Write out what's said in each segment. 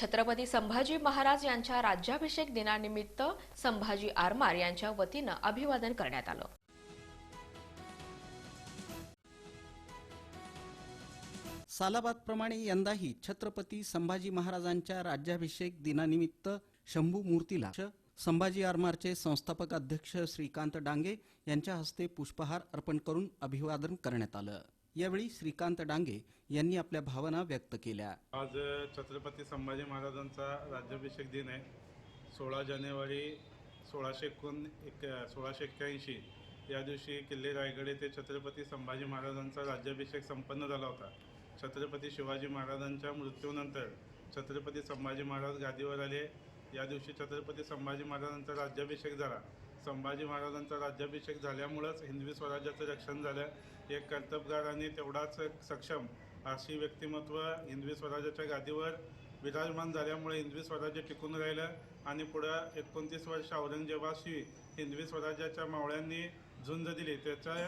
छत्रपती संभाजी महाराज यांच्या राज्याभिषेक दिनानिमित्त संभाजी आरमार यांच्या वतीनं अभिवादन करण्यात आलं. सालाबादप्रमाणे यंदाही छत्रपती संभाजी महाराजांच्या राज्याभिषेक दिनानिमित्त शंभू मूर्तीला संभाजी आरमारचे संस्थापक अध्यक्ष श्रीकांत डांगे यांच्या हस्ते पुष्पहार अर्पण करून अभिवादन करण्यात आलं. यावेळी श्रीकांत डांगे यांनी आपल्या भावना व्यक्त केल्या. आज छत्रपती संभाजी महाराजांचा राज्याभिषेक दिन आहे. सोळा जानेवारी सोळाशे एकोण एक सोळाशे एक्क्याऐंशी या दिवशी किल्ले रायगड येथे छत्रपती संभाजी महाराजांचा राज्याभिषेक संपन्न झाला होता. छत्रपती शिवाजी महाराजांच्या मृत्यूनंतर छत्रपती संभाजी महाराज गादीवर आले. या दिवशी छत्रपती संभाजी महाराजांचा राज्याभिषेक झाला. संभाजी महाराजांचा राज्याभिषेक झाल्यामुळंच हिंदवी स्वराज्याचं रक्षण झालं. एक कर्तबगार आणि तेवढाच सक्षम अशी व्यक्तिमत्व हिंदवी स्वराज्याच्या गादीवर विराजमान झाल्यामुळे हिंदवी स्वराज्य टिकून राहिलं आणि पुढं एकोणतीस वर्ष औरंगजेबाशी हिंदवी स्वराज्याच्या मावळ्यांनी झुंज दिली. त्याच्या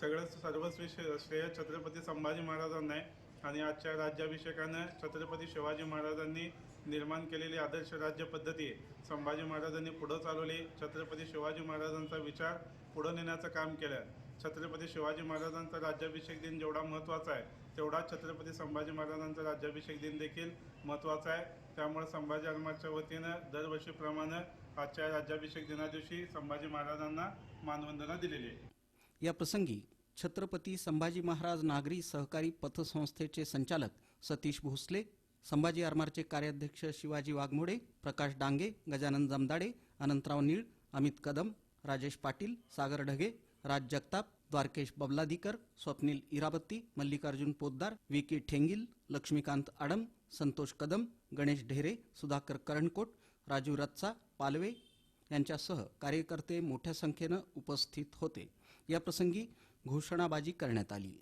सगळं सर्वस्वी श्रेय छत्रपती संभाजी महाराजांना आहे. आणि आजच्या राज्याभिषेकानं छत्रपती शिवाजी महाराजांनी निर्माण केलेली आदर्श राज्य पद्धती संभाजी महाराजांनी पुढं चालवली छत्रपती शिवाजी महाराजांचा विचार पुढं नेण्याचं काम केलं. छत्रपती शिवाजी महाराजांचा राज्याभिषेक दिन जेवढा महत्त्वाचा आहे तेवढा छत्रपती संभाजी महाराजांचा राज्याभिषेक दिन देखील महत्त्वाचा आहे. त्यामुळे संभाजी आरमारच्या वतीनं दरवर्षीप्रमाणे आजच्या राज्याभिषेक दिनादिवशी संभाजी महाराजांना मानवंदना दिलेली आहे. या प्रसंगी छत्रपती संभाजी महाराज नागरी सहकारी पथसंस्थेचे संचालक सतीश भोसले संभाजी आरमारचे कार्याध्यक्ष शिवाजी वाघमोडे प्रकाश डांगे गजानन जमदाडे अनंतराव नीळ अमित कदम राजेश पाटील सागर ढगे राज जगताप द्वारकेश बबलादीकर स्वप्नील इराबत्ती मल्लिकार्जुन पोद्दार वी के ठेंगील लक्ष्मीकांत आडम संतोष कदम गणेश ढेरे सुधाकर करणकोट राजू रत्सा पालवे यांच्यासह कार्यकर्ते मोठ्या संख्येनं उपस्थित होते. याप्रसंगी घोषणाबाजी करण्यात आली.